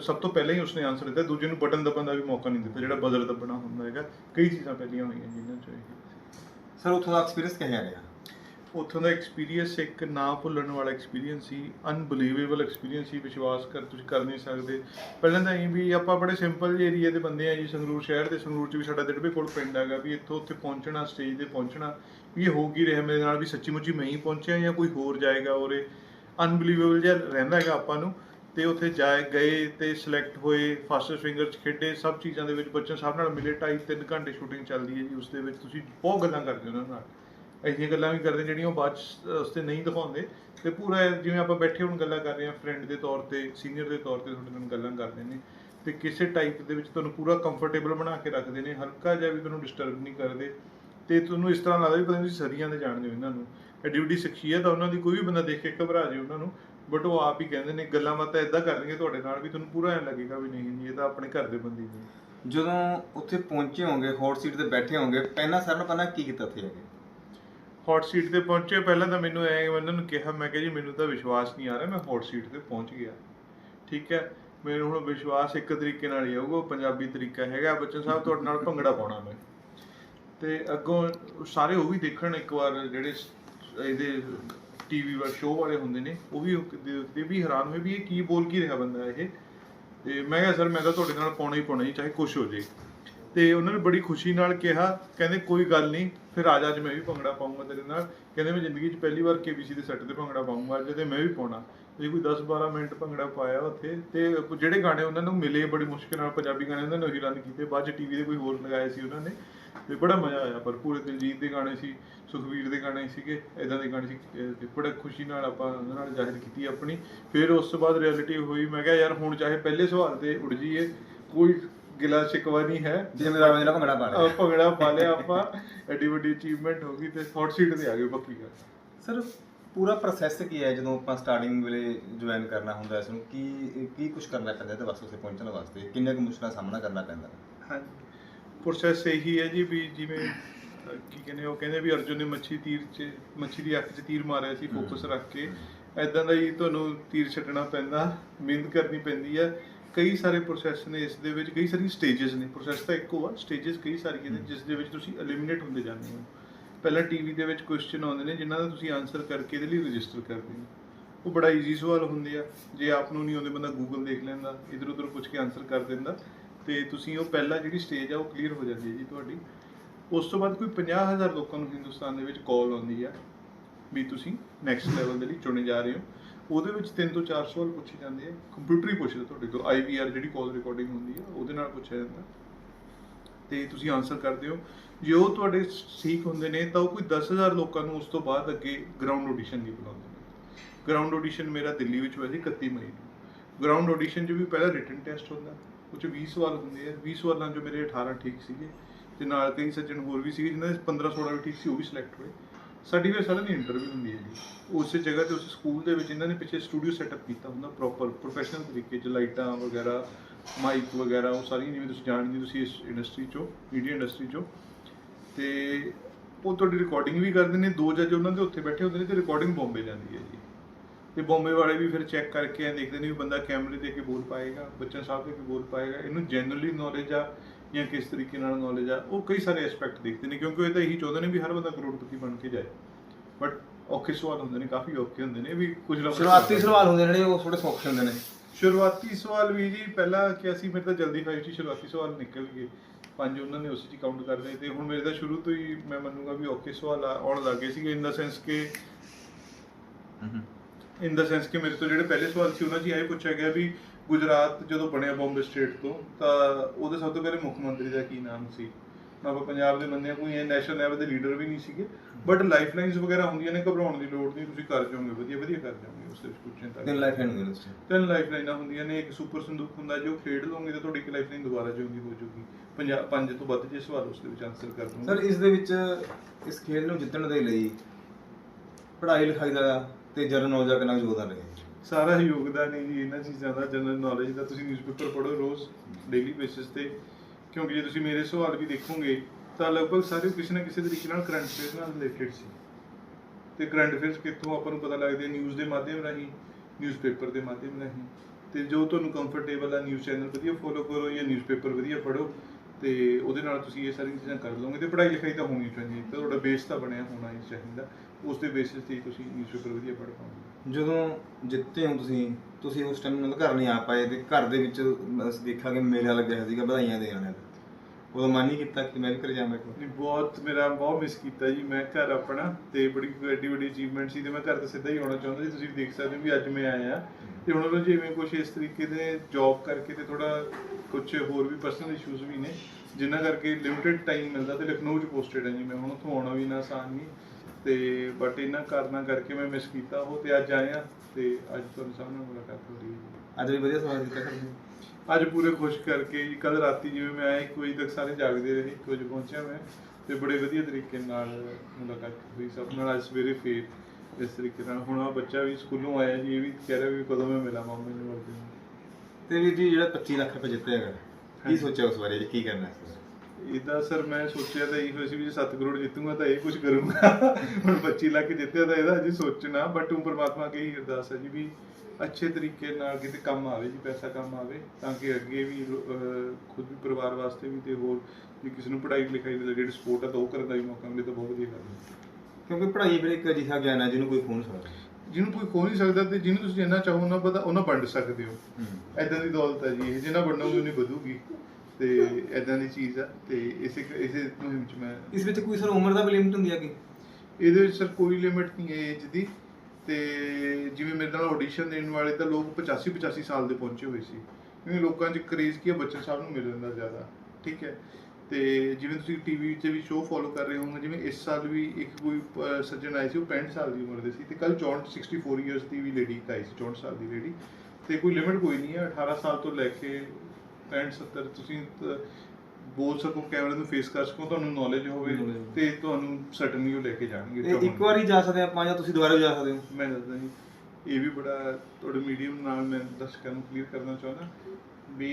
ਸਭ ਤੋਂ ਪਹਿਲਾਂ ਹੀ ਉਸਨੇ ਆਨਸਰ ਦਿੱਤਾ, ਦੂਜੇ ਨੂੰ ਬਟਨ ਦੱਬਣ ਦਾ ਵੀ ਮੌਕਾ ਨਹੀਂ ਦਿੱਤਾ, ਜਿਹੜਾ ਬਜ਼ਰ ਦੱਬਣਾ ਹੁੰਦਾ ਹੈਗਾ। ਕਈ ਚੀਜ਼ਾਂ ਪਹਿਲੀਆਂ ਹੋਈਆਂ ਜਿਨ੍ਹਾਂ ਚੋਂ ਇਹ ਸਰ ਉੱਥੋਂ ਦਾ ਐਕਸਪੀਰੀਅੰਸ ਕਿਹਾ ਰਿਹਾ? ਉੱਥੋਂ ਦਾ ਐਕਸਪੀਰੀਅੰਸ ਇੱਕ ਨਾ ਭੁੱਲਣ ਵਾਲਾ ਐਕਸਪੀਰੀਅੰਸ ਸੀ ਅਨਬਲੀਵੇਬਲ ਐਕਸਪੀਰੀਅੰਸ ਸੀ, ਵਿਸ਼ਵਾਸ ਕਰ, ਤੁਸੀਂ ਕਰ ਨਹੀਂ ਸਕਦੇ। ਪਹਿਲਾਂ ਤਾਂ ਇਹ ਵੀ ਆਪਾਂ ਬੜੇ ਸਿੰਪਲ ਜਿਹੇ ਏਰੀਆ ਦੇ ਬੰਦੇ ਆ ਜੀ, ਸੰਗਰੂਰ ਸ਼ਹਿਰ ਦੇ, ਸੰਗਰੂਰ ਚ ਵੀ ਸਾਡਾ ਦਿੜਬੇ ਕੋਲ ਪਿੰਡ ਹੈਗਾ ਵੀ ਇੱਥੋਂ ਉੱਥੇ ਪਹੁੰਚਣਾ ਸਟੇਜ ਤੇ ਪਹੁੰਚਣਾ, ਵੀ ਇਹ ਹੋ ਕੀ ਰਿਹਾ, ਮੇਰੇ ਨਾਲ ਵੀ ਸੱਚੀ ਮੁੱਚੀ ਮੈਂ ਹੀ ਪਹੁੰਚਿਆ ਜਾਂ ਕੋਈ ਹੋਰ ਜਾਏਗਾ ਔਰੇ ਅਨਬਲੀਵੇਬਲ ਜਿਹਾ ਰਹਿੰਦਾ ਹੈਗਾ ਆਪਾਂ ਨੂੰ, ਤੇ ਉੱਥੇ ਜਾਏ, ਗਏ ਤੇ ਸਿਲੈਕਟ ਹੋਏ ਫਾਸਟਰ ਫਿੰਗਰ ਚ ਖੇਡੇ, ਸਭ ਚੀਜ਼ਾਂ ਦੇ ਵਿੱਚ ਬੱਚਿਆਂ ਸਭ ਨਾਲ ਮਿਲੇ ਢਾਈ ਤਿੰਨ ਘੰਟੇ ਸ਼ੂਟਿੰਗ ਚੱਲਦੀ ਹੈ ਜੀ, ਉਸ ਦੇ ਵਿੱਚ ਤੁਸੀਂ ਬਹੁਤ ਗੱਲਾਂ ਕਰਦੇ ਹੋ ਉਹਨਾਂ ਨਾਲ। ਅਜਿਹੀਆਂ ਗੱਲਾਂ ਵੀ ਕਰਦੇ, ਜਿਹੜੀਆਂ ਉਹ ਬਾਅਦ ਚ ਉਸ ਤੇ ਨਹੀਂ ਦਿਖਾਉਂਦੇ। ਤੇ ਪੂਰਾ ਜਿਵੇਂ ਆਪਾਂ ਬੈਠੇ ਹੁਣ ਗੱਲਾਂ ਕਰ ਰਹੇ ਹਾਂ ਫਰੈਂਡ ਦੇ ਤੌਰ ਤੇ ਸੀਨੀਅਰ ਦੇ ਤੌਰ ਤੇ ਤੁਹਾਡੇ ਨਾਲ ਗੱਲਾਂ ਕਰਦੇ ਨੇ। ਤੇ ਕਿਸੇ ਟਾਈਪ ਦੇ ਵਿੱਚ ਤੁਹਾਨੂੰ ਪੂਰਾ ਕੰਫਰਟੇਬਲ ਬਣਾ ਕੇ ਰੱਖਦੇ ਨੇ, ਹਲਕਾ ਜਿਹਾ ਵੀ ਤੁਹਾਨੂੰ ਡਿਸਟਰਬ ਨਹੀਂ ਕਰਦੇ। ਤੇ ਤੁਹਾਨੂੰ ਇਸ ਤਰ੍ਹਾਂ ਲੱਗਦਾ ਵੀ ਪਤਾ ਨਹੀਂ ਤੁਸੀਂ ਸਦੀਆਂ ਦੇ ਜਾਣਦੇ ਹੋ ਇਹਨਾਂ ਨੂੰ। ਡਿਊਟੀ ਵੱਡੀ ਸ਼ਖਸੀਅਤ ਆ ਉਹਨਾਂ ਦੀ ਕੋਈ ਵੀ ਬੰਦਾ ਦੇਖ ਕੇ ਘਬਰਾ ਜਾਏ ਉਹਨਾਂ ਨੂੰ। ਬਟ ਉਹ ਆਪ ਹੀ ਕਹਿੰਦੇ ਨੇ, ਗੱਲਾਂ ਬਾਤਾਂ ਇਦਾਂ ਕਰਨਗੇ ਤੁਹਾਡੇ ਨਾਲ ਵੀ ਤੁਹਾਨੂੰ ਪੂਰਾ ਐਂ ਲੱਗੇਗਾ ਵੀ ਨਹੀਂ ਜੀ ਇਹ ਤਾਂ ਆਪਣੇ ਘਰ ਦੇ ਬੰਦੇ ਨੇ। ਜਦੋਂ ਉੱਥੇ ਪਹੁੰਚੇ ਹੋਗੇ ਹੌਟ ਸੀਟ ਤੇ ਬੈਠੇ ਹੋਗੇ ਪਹਿਲਾਂ ਸਾਰਿਆਂ ਨੂੰ ਪਹਿਲਾਂ ਕੀ ਕੀਤਾ ਉੱਥੇ ਜਾ ਕੇ? ਹੌਟ ਸੀਟ ਤੇ ਪਹੁੰਚੇ, ਪਹਿਲਾਂ ਤਾਂ ਮੈਨੂੰ ਐ ਮੈਂ ਉਹਨਾਂ ਨੂੰ ਕਿਹਾ, ਮੈਂ ਕਿਹਾ ਜੀ ਮੈਨੂੰ ਤਾਂ ਵਿਸ਼ਵਾਸ ਨਹੀਂ ਆ ਰਿਹਾ, ਮੈਂ ਹੌਟ ਸੀਟ ਤੇ ਪਹੁੰਚ ਗਿਆ। ਠੀਕ ਹੈ, ਮੈਨੂੰ ਹੁਣ ਵਿਸ਼ਵਾਸ ਇੱਕ ਤਰੀਕੇ ਨਾਲ ਹੀ ਆਊਗਾ ਪੰਜਾਬੀ ਤਰੀਕਾ ਹੈਗਾ, ਬੱਚਨ ਸਾਹਿਬ ਤੁਹਾਡੇ ਨਾਲ ਭੰਗੜਾ ਪਾਉਣਾ ਮੈਂ। ਤੇ ਅੱਗੋਂ ਸਾਰੇ ਉਹ ਵੀ ਦੇਖਣ ਇੱਕ ਵਾਰ, ਜਿਹੜੇ ਸ- ਇਹਦੇ ਟੀਵੀ ਵਾਲੇ ਸ਼ੋਅ ਵਾਲੇ ਹੁੰਦੇ ਨੇ, ਉਹ ਵੀ ਉਹ ਵੀ ਹੈਰਾਨ ਹੋਏ ਵੀ ਇਹ ਕੀ ਬੋਲ ਕੀ ਰਿਹਾ ਬੰਦਾ ਇਹ। ਤੇ ਮੈਂ ਕਿਹਾ, ਸਰ, ਮੈਂ ਤਾਂ ਤੁਹਾਡੇ ਨਾਲ ਪਾਉਣਾ ਹੀ ਪਾਉਣਾ ਜੀ, ਚਾਹੇ ਕੁਛ ਹੋ ਜੇ। ਤੇ ਉਹਨਾਂ ਨੇ ਬੜੀ ਖੁਸ਼ੀ ਨਾਲ ਕਿਹਾ, ਕਹਿੰਦੇ ਕੋਈ ਗੱਲ ਨਹੀਂ, ਫਿਰ ਆ ਜਾ, ਅੱਜ ਮੈਂ ਵੀ ਭੰਗੜਾ ਪਾਉਂਗਾ ਤੇਰੇ ਨਾਲ। ਕਹਿੰਦੇ ਮੈਂ ਜ਼ਿੰਦਗੀ 'ਚ ਪਹਿਲੀ ਵਾਰ ਕੇਬੀਸੀ ਦੇ ਸੈੱਟ ਤੇ ਭੰਗੜਾ ਪਾਉਂਗਾ ਅੱਜ ਤੇ ਮੈਂ ਵੀ ਪਾਉਣਾ। ਤੇ ਕੋਈ 10-12 ਮਿੰਟ ਭੰਗੜਾ ਪਾਇਆ ਉੱਥੇ, ਤੇ ਜਿਹੜੇ ਗਾਣੇ ਉਹਨਾਂ ਨੂੰ ਮਿਲੇ ਬੜੀ ਮੁਸ਼ਕਿਲ ਨਾਲ, ਪੰਜਾਬੀ ਗਾਣੇ ਉਹਨਾਂ ਨੇ ਉਹੀ ਰਨ ਕੀਤੇ, ਬਾਅਦ 'ਚ ਟੀਵੀ ਦੇ ਕੋਈ ਹੋਰ ਲਗਾਏ ਸੀ ਉਹਨਾਂ ਨੇ, ਤੇ ਬੜਾ ਮਜ਼ਾ ਆਇਆ, ਪਰ ਪੂਰੇ ਦਿਲਜੀਤ ਦੇ ਗਾਣੇ ਸੀ ਸੁਖਵੀਰ ਦੇ ਗਾਣੇ ਸੀਗੇ ਇਦਾਂ ਦੇ ਗਾਣੇ ਸੀ, ਅਹ, ਤੇ ਬੜਾ ਖੁਸ਼ੀ ਨਾਲ ਆਪਾਂ ਉਹਨਾਂ ਨਾਲ ਜ਼ਾਹਿਰ ਕੀਤੀ ਆਪਣੀ। ਫਿਰ ਉਸ ਤੋਂ ਬਾਅਦ ਰਿਐਲਿਟੀ ਹੋਈ, ਮੈਂ ਕਿਹਾ ਯਾਰ ਹੁਣ ਚਾਹੇ ਪਹਿਲੇ ਸਵਾਲ ਤੇ ਉੜ ਜਾਈਏ, ਕੋਈ ਗਿਲਾ ਸ਼ਿਕਵਾ ਨਹੀਂ ਹੈ। ਜਿਵੇਂ ਮੇਰਾ ਮੇਰਾ ਭੰਗੜਾ ਪਾ ਅਹ ਭੰਗੜਾ ਪਾ ਲਿਆ ਆਪਾਂ। ਐਡੀ ਵੱਡੀ ਅਚੀਵਮੈਂਟ ਹੋ ਗਈ ਤੇ ਹੌਟ ਸੀਟ ਤੇ ਆ ਗਏ ਪੱਕੀ ਗੱਲ। ਸਰ ਪੂਰਾ ਪ੍ਰੋਸੈਸ ਕੀ ਹੈ ਜਦੋਂ ਆਪਾਂ ਸਟਾਰਟਿੰਗ ਵੇਲੇ ਜੁਆਇਨ ਕਰਨਾ ਹੁੰਦਾ ਇਸ ਨੂੰ? ਕੀ ਕੀ ਕੁਝ ਕਰਨਾ ਪੈਂਦਾ ਇਹਦੇ ਵਾਸਤੇ ਉੱਥੇ ਪਹੁੰਚਣ ਵਾਸਤੇ? ਕਿੰਨੇ ਕੁ ਮੁਸ਼ਕਲਾਂ ਸਾਹਮਣਾ ਕਰਨਾ ਪੈਂਦਾ? ਹਾਂਜੀ। ਪ੍ਰੋਸੈਸ ਇਹੀ ਹੈ ਜੀ ਵੀ ਜਿਵੇਂ ਕੀ ਕਹਿੰਦੇ ਉਹ ਕਹਿੰਦੇ ਵੀ ਅਰਜੁਨ ਨੇ ਮੱਛੀ ਤੀਰ 'ਚ ਮੱਛੀ ਦੀ ਅੱਖ 'ਚ ਤੀਰ ਮਾਰਿਆ ਸੀ ਫੋਕਸ ਰੱਖ ਕੇ। ਐਦਾਂ ਦਾ ਹੀ ਤੁਹਾਨੂੰ ਤੀਰ ਛੱਡਣਾ ਪੈਂਦਾ। ਮਿਹਨਤ ਕਰਨੀ ਪੈਂਦੀ ਹੈ। ਕਈ ਸਾਰੇ ਪ੍ਰੋਸੈਸ ਨੇ ਇਸ ਦੇ ਵਿੱਚ ਕਈ ਸਾਰੀ ਸਟੇजेस ਨੇ। ਪ੍ਰੋਸੈਸ ਤਾਂ ਇੱਕੋ ਆ ਸਟੇजेस ਕਈ ਸਾਰੀਆਂ ਨੇ ਜਿਸ ਦੇ ਵਿੱਚ ਤੁਸੀਂ ਐਲੀਮੀਨੇਟ ਹੁੰਦੇ ਜਾਂਦੇ ਹੋ। ਪਹਿਲਾਂ ਟੀਵੀ ਦੇ ਵਿੱਚ ਕੁਐਸਚਨ ਆਉਂਦੇ ਨੇ ਜਿਨ੍ਹਾਂ ਦਾ ਤੁਸੀਂ ਆਨਸਰ ਕਰਕੇ ਇਹਦੇ ਲਈ ਰਜਿਸਟਰ ਕਰਦੇ ਹੋ। ਉਹ ਬੜਾ ਈਜ਼ੀ ਸਵਾਲ ਹੁੰਦੇ ਆ। ਜੇ ਆਪ ਨੂੰ ਨਹੀਂ ਆਉਂਦੇ ਬੰਦਾ ਗੂਗਲ ਦੇਖ ਲੈਂਦਾ ਇਧਰ ਉਧਰ ਪੁੱਛ ਕੇ ਆਨਸਰ ਕਰ ਦਿੰਦਾ ਤੇ ਤੁਸੀਂ ਉਹ ਪਹਿਲਾ ਜਿਹੜੀ ਸਟੇਜ ਆ ਉਹ ਕਲੀਅਰ ਹੋ ਜਾਂਦੀ ਹੈ ਜੀ ਤੁਹਾਡੀ। ਉਸ ਤੋਂ ਬਾਅਦ ਕੋਈ 50000 ਲੋਕਾਂ ਨੂੰ ਹਿੰਦੁਸਤਾਨ ਦੇ ਵਿੱਚ ਕਾਲ ਆਉਂਦੀ ਆ ਵੀ ਤੁਸੀਂ ਨੈਕਸਟ ਲੈਵਲ ਦੇ ਲਈ ਚੁਣੇ ਜਾ ਰਹੇ ਹੋ। ਉਹਦੇ ਵਿੱਚ ਤਿੰਨ ਤੋਂ ਚਾਰ ਸਵਾਲ ਪੁੱਛੇ ਜਾਂਦੇ ਆ। ਕੰਪਿਊਟਰ ਹੀ ਪੁੱਛਦਾ ਤੁਹਾਡੇ ਤੋਂ ਆਈਵੀਆਰ ਜਿਹੜੀ ਕਾਲ ਰਿਕਾਰਡਿੰਗ ਹੁੰਦੀ ਆ, ਉਹਦੇ ਨਾਲ ਪੁੱਛਿਆ ਜਾਂਦਾ। ਤੇ ਤੁਸੀਂ ਆਨਸਰ ਕਰਦੇ ਹੋ। ਜੇ ਉਹ ਤੁਹਾਡੇ ਠੀਕ ਹੁੰਦੇ ਨੇ, ਤਾਂ ਉਹ ਕੋਈ 10000 ਲੋਕਾਂ ਨੂੰ ਉਸ ਤੋਂ ਬਾਅਦ ਅੱਗੇ ਗਰਾਊਂਡ ਆਡੀਸ਼ਨ ਦੀ ਬੁਲਾਉਂਦੇ ਨੇ। ਗਰਾਊਂਡ ਆਡੀਸ਼ਨ ਮੇਰਾ ਦਿੱਲੀ ਵਿੱਚ ਹੋਇਆ ਸੀ 31 ਮਈ ਨੂੰ। ਗਰਾਊਂਡ ਆਡੀਸ਼ਨ 'ਚ ਵੀ ਪਹਿਲਾਂ ਰਿਟਨ ਟੈਸਟ ਹੁੰਦਾ। ਉਹ 'ਚ 20 ਸਵਾਲ ਹੁੰਦੇ ਆ। 20 ਸਵਾਲਾਂ 'ਚੋਂ ਮੇਰੇ 18 ਠੀਕ ਸੀਗੇ। ਤੇ ਨਾਲ ਕਈ ਸੱਜਣ ਹੋਰ ਵੀ ਸੀਗੇ, ਜਿਨ੍ਹਾਂ ਦੇ 15 16 ਵੀ ਠੀਕ ਸੀ, ਉਹ ਵੀ ਸਿਲੈਕਟ ਹੋਏ। ਸਾਡੀ ਵੀ ਸਾਰਿਆਂ ਦੀ ਇੰਟਰਵਿਊ ਹੁੰਦੀ ਹੈ ਜੀ। ਉਸੇ ਜਗ੍ਹਾ ਤੇ, ਉਸ ਸਕੂਲ ਦੇ ਵਿੱਚ ਇਹਨਾਂ ਨੇ ਪਿੱਛੇ ਸਟੂਡੀਓ ਸੈਟਅਪ ਕੀਤਾ ਹੁੰਦਾ ਪ੍ਰੋਪਰ ਪ੍ਰੋਫੈਸ਼ਨਲ ਤਰੀਕੇ 'ਚ, ਲਾਈਟਾਂ ਵਗੈਰਾ ਮਾਈਕ ਵਗੈਰਾ, ਉਹ ਸਾਰੀਆਂ ਜਿਵੇਂ ਤੁਸੀਂ ਜਾਣਦੇ ਹੋ, ਤੁਸੀਂ ਇਸ ਇੰਡਸਟਰੀ 'ਚੋਂ ਮੀਡੀਆ ਇੰਡਸਟਰੀ 'ਚੋਂ। ਤੇ ਉਹ ਤੁਹਾਡੀ ਰਿਕਾਰਡਿੰਗ ਵੀ ਕਰਦੇ ਨੇ, ਦੋ ਜੱਜ ਉਹਨਾਂ ਦੇ ਉੱਥੇ ਬੈਠੇ ਹੁੰਦੇ ਨੇ ਤੇ ਰਿਕਾਰਡਿੰਗ ਬੰਬੇ ਜਾਂਦੀ ਹੈ ਜੀ। ਤੇ ਬੰਬੇ ਵਾਲੇ ਵੀ ਫਿਰ ਚੈੱਕ ਕਰਕੇ ਐਂ ਦੇਖਦੇ ਨੇ ਵੀ ਬੰਦਾ ਕੈਮਰੇ ਦੇ ਕੇ ਬੋਲ ਪਾਏਗਾ ਬੱਚਾ ਸਾਹਿਬ ਦੇ ਕੇ ਬੋਲ ਪਾਏਗਾ ਇਹਨੂੰ ਜਨਰਲੀ ਨੌਲੇਜ ਆ ਜਾਂ ਕਿਸ ਤਰੀਕੇ ਨਾਲ ਨੌਲੇਜ ਆ ਉਹ ਕਈ ਸਾਰੇ ਐਸਪੈਕਟ ਦੇਖਦੇ ਨੇ ਕਿਉਂਕਿ ਇਹ ਤਾਂ ਇਹੀ ਚਾਹੁੰਦੇ ਨੇ ਵੀ ਹਰ ਬੰਦਾ ਕਰੋੜਪਤੀ ਬਣ ਕੇ ਜਾਏ। ਬਟ ਔਖੇ ਸਵਾਲ ਹੁੰਦੇ ਨੇ ਕਾਫੀ ਔਖੇ ਹੁੰਦੇ ਨੇ ਵੀ ਕੁਝ ਕੁਝ ਸ਼ੁਰੂਆਤੀ ਸਵਾਲ ਹੁੰਦੇ ਨੇ ਜਿਹੜੇ ਉਹ ਥੋੜੇ ਸੌਖੇ ਹੁੰਦੇ ਨੇ। ਸ਼ੁਰੂਆਤੀ ਸਵਾਲ ਵੀ ਜੀ ਪਹਿਲਾਂ ਕਿ ਅਸੀਂ ਮੇਰੇ ਤਾਂ ਜਲਦੀ ਫਾਈਵ ਚ ਸ਼ੁਰੂਆਤੀ ਸਵਾਲ ਨਿਕਲ ਗਏ। ਪੰਜ ਉਹਨਾਂ ਨੇ ਉਸ ਚ ਕਾਊਂਟ ਕਰਦੇ ਤੇ ਹੁਣ ਮੇਰੇ ਤਾਂ ਸ਼ੁਰੂ ਤੋਂ ਹੀ ਮੈਂ ਮੰਨੂਗਾ ਵੀ ਔਖੇ ਸਵਾਲ ਆ- ਆਉਣ ਲੱਗੇ ਸੀਗੇ ਇਨ ਦਾ ਸੈਂਸ ਕਿ ਇਨ ਦਾ ਸੈਂਸ ਕਿ ਮੇਰੇ ਤੋਂ ਜਿਹੜੇ ਪਹਿਲੇ ਸਵਾਲ ਸੀ ਉਹਨਾਂ 'ਚ ਇਹ ਪੁੱਛਿਆ ਗਿਆ ਵੀ ਗੁਜਰਾਤ ਜਦੋਂ ਬਣਿਆ ਬੰਬੇ ਸਟੇਟ ਤੋਂ ਤਾਂ ਉਹਦੇ ਸਭ ਤੋਂ ਪਹਿਲੇ ਮੁੱਖ ਮੰਤਰੀ ਦਾ ਕੀ ਨਾਮ ਸੀ? ਆਪਾਂ ਪੰਜਾਬ ਦੇ ਬੰਦੇ ਕੋਈ ਇਹ ਨੈਸ਼ਨਲ ਲੈਵਲ ਦੇ ਲੀਡਰ ਵੀ ਨਹੀਂ ਸੀਗੇ ਬਟ ਲਾਈਫ ਲਾਈਨਸ ਵਗੈਰਾ ਹੁੰਦੀਆਂ ਨੇ ਘਬਰਾਉਣ ਦੀ ਲੋੜ ਨਹੀਂ ਤੁਸੀਂ ਕਰ ਜਾਓਗੇ ਵਧੀਆ ਵਧੀਆ ਕਰ ਜਾਓਗੇ ਉਸ ਦੇ ਵਿੱਚ ਕੁਝ ਚਿੰਤਾ ਦਿਨ ਲਾਈਫ ਹੁੰਦੇ ਨੇ ਉਸ 'ਚ। ਤਿੰਨ ਲਾਈਫ ਲਾਈਨਾਂ ਹੁੰਦੀਆਂ ਨੇ ਇੱਕ ਸੁਪਰ ਸੰਦੂਕ ਹੁੰਦਾ ਜੋ ਖੇਡ ਲਓਗੇ ਤਾਂ ਤੁਹਾਡੀ ਇੱਕ ਲਾਈਫ ਲਾਈਨ ਦੁਬਾਰਾ ਜਿਉਂਦੀ ਹੋ ਜਾਊਗੀ। ਪੰਜਾਹ ਪੰਜ ਤੋਂ ਵੱਧ ਜੇ ਸਵਾਲ ਉਸ ਦੇ ਵਿੱਚ ਆਨਸਰ ਕਰ ਸਰ ਦੂੰਗਾ ਇਸ ਦੇ ਵਿੱਚ ਇਸ ਖੇਡ ਨੂੰ ਜਿੱਤਣ ਦੇ ਲਈ ਪੜ੍ਹਾਈ ਲਿਖਾਈ ਦਾ ਤੇ ਜਨਰਲ ਨੌਲੇਜ ਦਾ ਕਿੰਨਾ ਯੋਗਦਾਨ ਰਿਹਾ? ਸਾਰਾ ਯੋਗਦਾਨ ਹੈ ਜੀ ਇਹਨਾਂ ਚੀਜ਼ਾਂ ਦਾ ਜਨਰਲ ਨੌਲੇਜ ਦਾ। ਤੁਸੀਂ ਨਿਊਜ਼ਪੇਪਰ ਪੜ੍ਹੋ ਰੋਜ਼ ਡੇਲੀ ਬੇਸਿਸ ਤੇ। ਕਿਉਂਕਿ ਜੇ ਤੁਸੀਂ ਮੇਰੇ ਸਵਾਲ ਵੀ ਦੇਖੋਗੇ, ਤਾਂ ਲਗਭਗ ਸਾਰੇ ਕਿਸੇ ਨਾ ਕਿਸੇ ਤਰੀਕੇ ਨਾਲ ਕਰੰਟ ਅਫੇਅਰਸ ਨਾਲ ਰਿਲੇਟਡ ਸੀ। ਤੇ ਕਰੰਟ ਅਫੇਅਰਸ ਕਿੱਥੋਂ ਆਪਾਂ ਨੂੰ ਪਤਾ ਲੱਗਦੇ ਨਿਊਜ਼ ਦੇ ਮਾਧਿਅਮ ਰਾਹੀਂ ਨਿਊਜ਼ਪੇਪਰ ਦੇ ਮਾਧਿਅਮ ਰਾਹੀਂ। ਤੇ ਜੋ ਤੁਹਾਨੂੰ ਕੰਫਰਟੇਬਲ ਆ ਨਿਊਜ਼ ਚੈਨਲ ਵਧੀਆ ਫੋਲੋ ਕਰੋ ਜਾਂ ਨਿਊਜ਼ਪੇਪਰ ਵਧੀਆ ਪੜ੍ਹੋ, ਤੇ ਉਹਦੇ ਨਾਲ ਤੁਸੀਂ ਇਹ ਸਾਰੀਆਂ ਚੀਜ਼ਾਂ ਕਰ ਲਓਗੇ। ਤੇ ਪੜ੍ਹਾਈ ਲਿਖਾਈ ਤਾਂ ਹੋਣੀ ਚਾਹੀਦੀ ਹੈ। ਤੇ ਤੁਹਾਡਾ ਬੇਸ ਤਾਂ ਬਣਿਆ ਹੋਣਾ ਹੀ ਚਾਹੀਦਾ। ਉਸ ਦੇ ਬੇਸਿਸ ਤੇ ਹੀ ਤੁਸੀਂ ਨਿਊਜ਼ਪੇਪਰ ਵਧੀਆ ਪੜ੍ਹ ਪਾਓਗੇ ਜਦੋਂ ਜਿੱਤੇ ਹੋ ਤੁਸੀਂ ਤੁਸੀਂ ਉਸ ਟਾਈਮ ਨਾਲ ਘਰ ਨਹੀਂ ਆ ਪਾਏ ਤੇ ਘਰ ਦੇ ਵਿੱਚ ਅਸੀਂ ਦੇਖਾਂਗੇ ਮੇਲਾ ਲੱਗਿਆ ਹੋਇਆ ਸੀਗਾ ਵਧਾਈਆਂ ਦੇਣ ਵਾਲਿਆਂ ਦਾ। ਉਦੋਂ ਮਨ ਨਹੀਂ ਕੀਤਾ ਕਿ ਮੈਂ ਵੀ ਕਰ ਜਾਵਾਂ ਇੱਕ ਵਾਰ। ਨਹੀਂ ਬਹੁਤ ਮੇਰਾ ਬਹੁਤ ਮਿਸ ਕੀਤਾ ਜੀ। ਮੈਂ ਘਰ ਆਪਣਾ ਤੇ ਬੜੀ ਐਡੀ ਵੱਡੀ ਅਚੀਵਮੈਂਟ ਸੀ ਤੇ ਮੈਂ ਘਰ ਤੋਂ ਸਿੱਧਾ ਹੀ ਆਉਣਾ ਚਾਹੁੰਦਾ ਸੀ। ਤੁਸੀਂ ਦੇਖ ਸਕਦੇ ਹੋ ਵੀ ਅੱਜ ਮੈਂ ਆਇਆ। ਤੇ ਹੁਣ ਉਹ ਜਿਵੇਂ ਕੁਝ ਇਸ ਤਰੀਕੇ ਦੇ ਜੌਬ ਕਰਕੇ ਤੇ ਥੋੜਾ ਕੁਝ ਹੋਰ ਵੀ ਪਰਸਨਲ ਇਸ਼ੂਜ਼ ਵੀ ਨੇ ਜਿਨ੍ਹਾਂ ਕਰਕੇ ਲਿਮਿਟਿਡ ਟਾਈਮ ਮਿਲਦਾ ਤੇ ਲਖਨਊ ਚ ਪੋਸਟਡ ਹੈ ਜੀ। ਮੈਂ ਹੁਣ ਉੱਥੋਂ ਆਉਣਾ ਵੀ ਨਾ ਆਸਾਨ ਨਹੀਂ। ਤੇ ਬਟ ਇਹਨਾਂ ਕਾਰਨਾਂ ਕਰਕੇ ਮੈਂ ਮਿਸ ਕੀਤਾ ਉਹ ਤੇ ਅੱਜ ਆਇਆ ਤੇ ਅੱਜ ਤੁਹਾਨੂੰ ਸਾਹਮਣੇ ਮੁਲਾਕਾਤ ਹੋ ਰਹੀ ਹੈ। ਅੱਜ ਵੀ ਵਧੀਆ ਸਵਾਲ ਕੀਤਾ ਕਰਦੇ ਅੱਜ ਪੂਰੇ ਖੁਸ਼ ਕਰਕੇ ਜੀ ਕੱਲ ਰਾਤੀ ਜਿਵੇਂ ਮੈਂ ਆਇਆ 1 ਵਜੇ ਤੱਕ ਸਾਰੇ ਜਾਗਦੇ ਰਹੇ 1 ਵਜੇ ਪਹੁੰਚਿਆ ਮੈਂ ਤੇ ਬੜੇ ਵਧੀਆ ਤਰੀਕੇ ਨਾਲ ਮੁਲਾਕਾਤ ਹੋਈ ਸਭ ਨਾਲ ਅੱਜ ਸਵੇਰੇ ਫੇਰ ਇਸ ਤਰੀਕੇ ਨਾਲ। ਹੁਣ ਆ ਬੱਚਾ ਵੀ ਸਕੂਲੋਂ ਆਇਆ ਜੀ ਇਹ ਵੀ ਕਹਿ ਰਿਹਾ ਵੀ ਕਦੋਂ ਮੈਂ ਮਿਲਾਂ ਮਾਮੇ ਨੂੰ ਵਰਦੇ ਤੇ ਵੀਰ ਜੀ ਜਿਹੜਾ 25 ਲੱਖ ਰੁਪਏ ਜਿੱਤਿਆ ਹੈਗਾ ਕੀ। ਸੋਚਿਆ ਉਸ ਬਾਰੇ ਕੀ ਕਰਨਾ ਹੈ ਇਹਦਾ ਸਰ ਮੈਂ ਸੋਚਿਆ ਤਾਂ ਇਹੋ ਸੀ ਵੀ ਜੇ 7 ਕਰੋੜ ਜਿੱਤੂਗਾ ਤਾਂ ਇਹ ਕੁਝ ਕਰੂੰਗਾ। ਹੁਣ 25 ਲੱਖ ਜਿੱਤਿਆ ਤਾਂ ਇਹਦਾ ਅਜੇ ਸੋਚਣਾ ਬਟ ਉਹ ਪ੍ਰਮਾਤਮਾ ਕੀ ਹੀ ਅਰਦਾਸ ਹੈ ਜੀ ਵੀ ਅੱਛੇ ਤਰੀਕੇ ਨਾਲ ਕਿਤੇ ਕੰਮ ਆਵੇ ਜੀ ਪੈਸਾ ਕੰਮ ਆਵੇ ਤਾਂ ਕਿ ਅੱਗੇ ਵੀ ਖੁਦ ਵੀ ਪਰਿਵਾਰ ਵਾਸਤੇ ਵੀ ਤੇ ਹੋਰ ਜੇ ਕਿਸੇ ਨੂੰ ਪੜ੍ਹਾਈ ਲਿਖਾਈ ਦੇ ਰਿਲੇਟਡ ਸਪੋਰਟ ਆ ਤਾਂ ਉਹ ਕਰਨ ਦਾ ਵੀ ਮੌਕਾ ਮਿਲੇ ਤਾਂ ਬਹੁਤ ਵਧੀਆ ਗੱਲ ਹੈ। ਕਿਉਂਕਿ ਪੜ੍ਹਾਈ ਫਿਰ ਇੱਕ ਅਜਿਹਾ ਗਿਆਨ ਹੈ ਜਿਹਨੂੰ ਕੋਈ ਖੋ ਨਹੀਂ ਸਕਦਾ। ਜਿਹਨੂੰ ਕੋਈ ਖੋ ਨਹੀਂ ਸਕਦਾ ਤੇ ਜਿਹਨੂੰ ਤੁਸੀਂ ਜਿੰਨਾ ਚਾਹੋ ਉਹਨਾਂ ਪਤਾ ਉਹਨਾਂ ਵੰਡ ਸਕਦੇ ਹੋ। ਐਦਾਂ ਦੀ ਦੌਲਤ ਹੈ ਜੀ ਇਹ ਜਿੰਨਾ ਵੰਡੋਗੇ ਉਨੀ ਵਧੂਗੀ। ਤੇ ਐਦਾਂ ਦੀ ਚੀਜ਼ ਆ ਤੇ ਇਸੇ ਇਸੇ ਮੁਹਿੰਮ ਚ ਮੈਂ ਇਸ ਵਿੱਚ ਕੋਈ ਸਰ ਉਮਰ ਦਾ ਵੀ ਲਿਮਟ ਹੁੰਦੀ ਹੈ ਕਿ? ਇਹਦੇ ਵਿੱਚ ਸਰ ਕੋਈ ਲਿਮਿਟ ਨਹੀਂ ਹੈ ਏਜ ਦੀ ਤੇ ਜਿਵੇਂ ਮੇਰੇ ਨਾਲ ਆਡੀਸ਼ਨ ਦੇਣ ਵਾਲੇ ਤਾਂ ਲੋਕ 85 85 ਸਾਲ ਦੇ ਪਹੁੰਚੇ ਹੋਏ ਸੀ। ਕਿਉਂਕਿ ਲੋਕਾਂ 'ਚ ਕਰੇਜ਼ ਕੀ ਹੈ ਬੱਚਨ ਸਾਹਿਬ ਨੂੰ ਮਿਲਣ ਦਾ ਜ਼ਿਆਦਾ ਠੀਕ ਹੈ? ਤੇ ਜਿਵੇਂ ਤੁਸੀਂ ਟੀਵੀ 'ਤੇ ਵੀ ਸ਼ੋਅ ਫੋਲੋ ਕਰ ਰਹੇ ਹੋਵੋਗੇ ਜਿਵੇਂ ਇਸ ਸਾਲ ਵੀ ਇੱਕ ਕੋਈ ਸੱਜਣ ਆਏ ਸੀ ਉਹ 65 ਸਾਲ ਦੀ ਉਮਰ ਦੇ ਸੀ ਤੇ ਕੱਲ 64 64 ਇਅਰਸ ਦੀ ਵੀ ਲੇਡੀ ਆਈ ਸੀ 64 ਸਾਲ ਦੀ ਲੇਡੀ ਤੇ ਕੋਈ ਲਿਮਿਟ ਕੋਈ ਨਹੀਂ ਹੈ 18 ਸਾਲ ਤੋਂ ਲੈ ਕੇ 65 70 ਤੁਸੀਂ ਬੋਲ ਸਕੋ ਕੈਮਰੇ ਨੂੰ ਫੇਸ ਕਰ ਸਕੋ ਤੁਹਾਨੂੰ ਨੌਲੇਜ ਹੋਵੇ। ਤੇ ਤੁਹਾਨੂੰ ਸਰਟਨਲੀ ਉਹ ਲੈ ਕੇ ਜਾਣਗੇ ਇਹ ਇੱਕ ਵਾਰ ਜਾ ਸਕਦੇ ਆਪਾਂ ਜਾਂ ਤੁਸੀਂ ਦੁਬਾਰਾ ਜਾ ਸਕਦੇ ਹੋ? ਮੈਂ ਦੱਸਦਾ ਜੀ ਇਹ ਵੀ ਬੜਾ ਤੁਹਾਡੇ ਮੀਡੀਅਮ ਨਾਲ ਮੈਂ ਦਰਸ਼ਕਾਂ ਨੂੰ ਕਲੀਅਰ ਕਰਨਾ ਚਾਹੁੰਦਾ ਵੀ